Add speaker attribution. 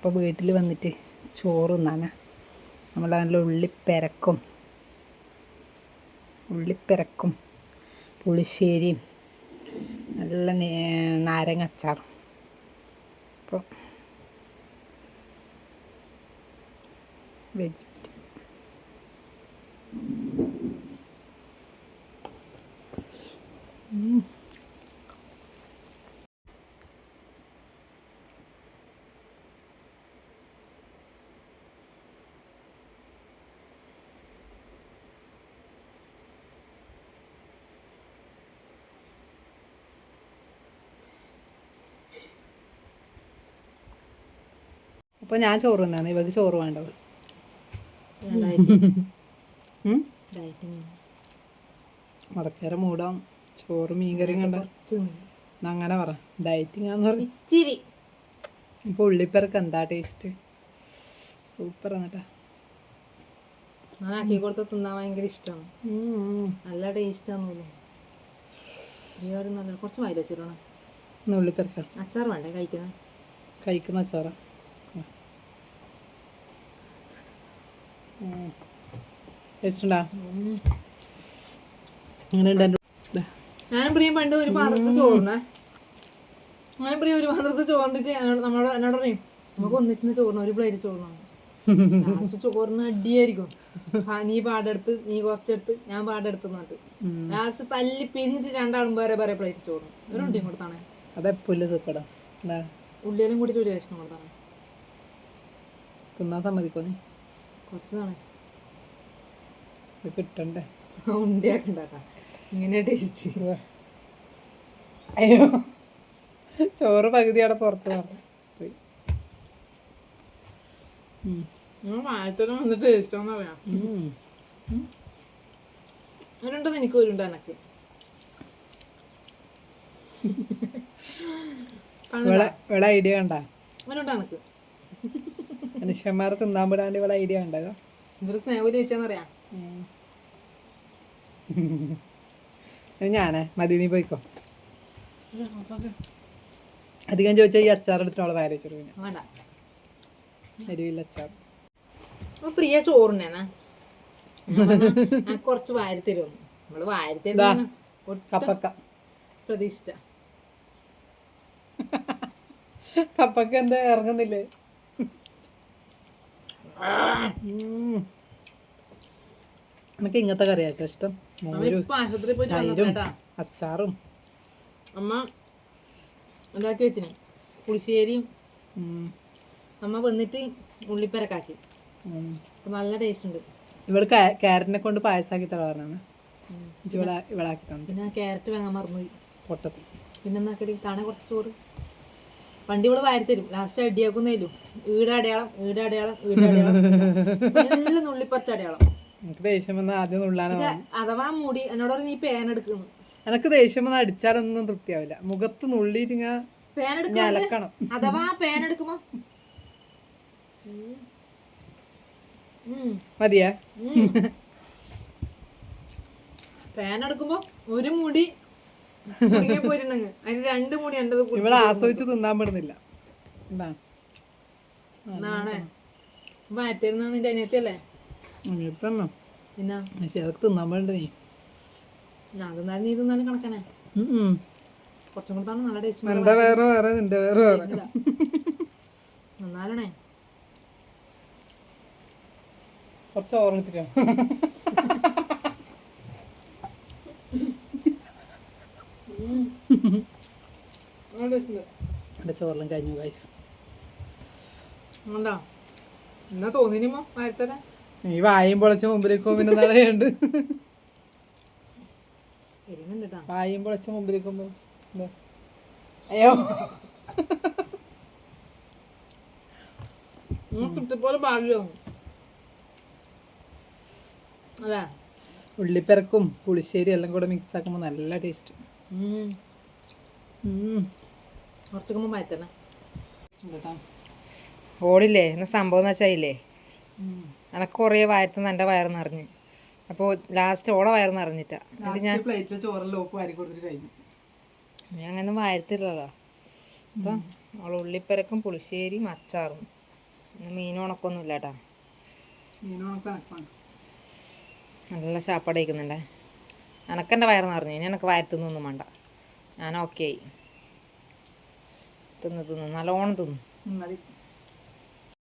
Speaker 1: അപ്പോൾ വീട്ടിൽ വന്നിട്ട് ചോറ് തിന്നാണ് നമ്മൾ നല്ല ഉള്ളിപ്പെരക്കും. ഉള്ളിപ്പെരക്കും. പുളിശ്ശേരിയും. നല്ല നാരങ്ങ അച്ചാറും. അപ്പോൾ വെജിറ്റ് അപ്പോൾ ഞാൻ ചോറ് തന്നെ ഇവക്ക് ചോറ് വേണ്ടത്. മുടക്കേറെ മൂടാം. ചോറ് മീൻകറിയും കണ്ട. അങ്ങനെ പറ. ഡയറ്റിംഗ് ആന്ന് പറഞ്ഞു
Speaker 2: ഇച്ചിരി.
Speaker 1: ഇപ്പോൾ ഉള്ളിപ്പേർക്ക് എന്താ ടേസ്റ്റ്? സൂപ്പർ എന്നിട്ടാ
Speaker 2: ഞാൻ ആക്കി കൊടുത്ത തിന്നാൻ ഭയങ്കര ഇഷ്ടമാണ് നല്ല ടേസ്റ്റാന്ന് ഈ ഒരു നല്ല കുറച്ച് വായിൽ വെച്ചിരണം
Speaker 1: ഇന്ന് ഉള്ളിപ്പേർക്ക
Speaker 2: അച്ചാർ വേണ്ടേ കഴിക്കുന്നത്
Speaker 1: കഴിക്കുന്ന ചോറ ടേസ്റ്റുണ്ടാ? അങ്ങനെ
Speaker 2: ഞാനും പ്രിയം പണ്ട് ഒരു പാത്രത്തിൽ ചോറിനെ ഞാനും പ്രിയം ഒരു പാത്രത്തിൽ ചോറിട്ട് നമ്മളോട് എന്നോട് പറയും നമുക്ക് ഒന്നിച്ചിന് ചോറിന് ഒരു പ്ലേറ്റ് ചോറിനാണ് ലാസ്റ്റ് ചോറിന് അടിയായിരിക്കും. നീ പാടെടുത്ത് നീ കുറച്ചെടുത്ത് ഞാൻ പാടെടുത്ത് എന്നിട്ട്. ലാസ്റ്റ് തല്ലി പിരിഞ്ഞിട്ട് രണ്ടാളും വേറെ വേറെ പ്ലേറ്റ് ചോറിന് ഒരു ഉണ്ടിയും കൊടുത്താണ്
Speaker 1: അതെ പുല്ല് തൂക്കട.
Speaker 2: ഉള്ളിയിലും കൂടി ഒരു കഷ്ണം കൊടുത്താണ്
Speaker 1: തിന്നാൻ സമ്മതിക്കോ നീ?
Speaker 2: കുറച്ച്
Speaker 1: നാളെ കിട്ടണ്ടേ?
Speaker 2: ഉണ്ടിയാക്കി ഉണ്ടാക്കാം ഇങ്ങനെ ടേസ്റ്റ്.
Speaker 1: അയ്യോ. ചോറ് പകുതി അവിടെ പുറത്ത് പറഞ്ഞു
Speaker 2: വന്നിട്ട് ടേസ്റ്റോന്ന്
Speaker 1: പറയാം.
Speaker 2: അവരുണ്ടെന്ന് എനിക്ക്? ഒരു എനക്ക്
Speaker 1: ഐഡിയ കണ്ട?
Speaker 2: അവനുണ്ട് എനക്ക്?
Speaker 1: മനുഷ്യന്മാർ തിന്നാൻ വിടാണ്ട് ഇവിടെ ഐഡിയ ഉണ്ടാകാം
Speaker 2: ഇതൊരു സ്നേഹം ചോദിച്ചാന്നറിയാം
Speaker 1: ഞാനേ മതി നീ പോയിക്കോ. അധികം ചോദിച്ചാൽ ഈ അച്ചാർ എടുത്തിട്ട് അവളെ വെച്ചു
Speaker 2: വേണ്ട.
Speaker 1: എരിവില്ല അച്ചാർ
Speaker 2: പ്രിയ ചോറിനെന്നാ. കുറച്ച് വാരി തരുമെന്ന് നമ്മൾ വാരി തരുന്ന
Speaker 1: കപ്പക്ക.
Speaker 2: പ്രതീക്ഷിച്ച
Speaker 1: കപ്പക്ക എന്താ ഇറങ്ങുന്നില്ലേ. എനിക്ക് ഇങ്ങനത്തെ കറിയാട്ടോ ഇഷ്ടം. തൈരും അച്ചാറും.
Speaker 2: അമ്മ ഉണ്ടാക്കി വെച്ചിന്? പുളിശ്ശേരിയും. അമ്മ വന്നിട്ട് ഉള്ളിപ്പരക്കാക്കി. നല്ല ടേസ്റ്റ് ഉണ്ട്.
Speaker 1: ഇവൾ ക്യാരറ്റിനെ കൊണ്ട് പായസാക്കി തരാറാണ്. ഇവളെ ഇവളാക്കി തന്നു
Speaker 2: പിന്നെ ക്യാരറ്റ് വാങ്ങാൻ മറന്നുപോയി.
Speaker 1: പൊട്ടത്തി.
Speaker 2: പിന്നെ എന്നാക്കടി താണെ കുറച്ച് ചോറ്. പണ്ട് ഇവിടെ വാരിത്തരും. തരും ലാസ്റ്റ് അടിയാക്കുന്നേലു ഈട അടയാളം ഈട അടയാളം ഈട അടയാളം. നല്ല നുള്ളിപ്പറിച്ച അടയാളം.
Speaker 1: എനിക്ക് ദേഷ്യം വന്ന ആദ്യം
Speaker 2: നുള്ളാനാണ് അഥവാ മുടി എന്നോട് പറഞ്ഞു നീ എടുക്കുന്നു.
Speaker 1: എനിക്ക് ദേഷ്യം വന്ന അടിച്ചാലൊന്നും തൃപ്തിയാവില്ല. മുഖത്ത് നുള്ളിയിട്ട് ഞാൻ
Speaker 2: പേൻ
Speaker 1: എടുക്കണം
Speaker 2: അഥവാ എടുക്കുമ്പോ ഉം.
Speaker 1: മതിയാ?
Speaker 2: പേനെടുക്കുമ്പോ എടുക്കുമ്പോ ഒരു മുടി പോയിട്ടുണ്ടെങ്കിൽ. അതിന് രണ്ട് മുടി എന്റെ
Speaker 1: ഇവളെ ആസ്വദിച്ച് തിന്നാൻ പെടുന്നില്ല. എന്താ
Speaker 2: നാണേ മാറ്റിരുന്ന നിന്റെ അനിയത്തിയല്ലേ?
Speaker 1: അങ്ങനത്തന്നെ
Speaker 2: പിന്നെ?
Speaker 1: പക്ഷെ അതൊക്കെ തിന്നാൻ വേണ്ട നീ?
Speaker 2: ഞാൻ തിന്നാലും നീ തിന്നാലും
Speaker 1: കണക്കണേ.
Speaker 2: കുറച്ചും കൂടെ തന്നെ? നല്ല ടേസ്റ്റ്
Speaker 1: എന്റെ വേറെ വേറെ നിന്റെ വേറെ വേറെ.
Speaker 2: നന്നാലണേ
Speaker 1: കുറച്ച് ഓർമ്മിത്തിട്ടോ എന്റെ ചോറെല്ലാം കഴിഞ്ഞു ഗൈസ്
Speaker 2: എന്നാ തോന്നിനിമോ ആയിരത്തര
Speaker 1: നീ വായും പൊളച്ച മുമ്പിലേക്ക് പിന്നെ നടയുണ്ട് വായും പൊളച്ച മുമ്പിലേക്ക് എന്താ? അയ്യോ.
Speaker 2: കിട്ടിപ്പോലെ ഭാഗ്യം അല്ലേ?
Speaker 1: ഉള്ളിപ്പിറക്കും പുളിശ്ശേരി എല്ലാം കൂടെ മിക്സ് ആക്കുമ്പോൾ നല്ല ടേസ്റ്റ്
Speaker 2: കുറച്ചൊക്കെ മാറ്റണേ
Speaker 1: കേട്ടോ
Speaker 2: ഓടില്ലേ? എന്ന സംഭവം എന്ന് വെച്ചാൽ ഇല്ലേ? എനക്ക് കുറേ വയറ്റുന്ന എന്റെ വയറ് നിറഞ്ഞു. അപ്പോൾ ലാസ്റ്റ് ഓളെ വയറ് നിറഞ്ഞിട്ടാ. എന്നിട്ട് ഞാൻ
Speaker 1: പ്ലേറ്റിൽ ചോറെല്ലാം ഉപ്പ് വാരി കൊടുത്തിട്ട് കഴിഞ്ഞു.
Speaker 2: ഞാൻ അങ്ങനെ വയറ്റില്ലല്ലോ അപ്പം അവൾ ഉള്ളിപ്പരക്കും പുളിശ്ശേരി അച്ചാറും മീൻ ഉണക്കൊന്നും ഇല്ല കേട്ടോ നല്ല ശാപ്പാട് കഴിക്കുന്നുണ്ടേ. എനക്കെന്റെ വയറ് നിറഞ്ഞു. ഇനി എനിക്ക് വയറ്റുന്നൊന്നും വേണ്ട. ഞാൻ ഓക്കെ ആയി. തിന്ന് തിന്ന്. നല്ലോണം തിന്നു.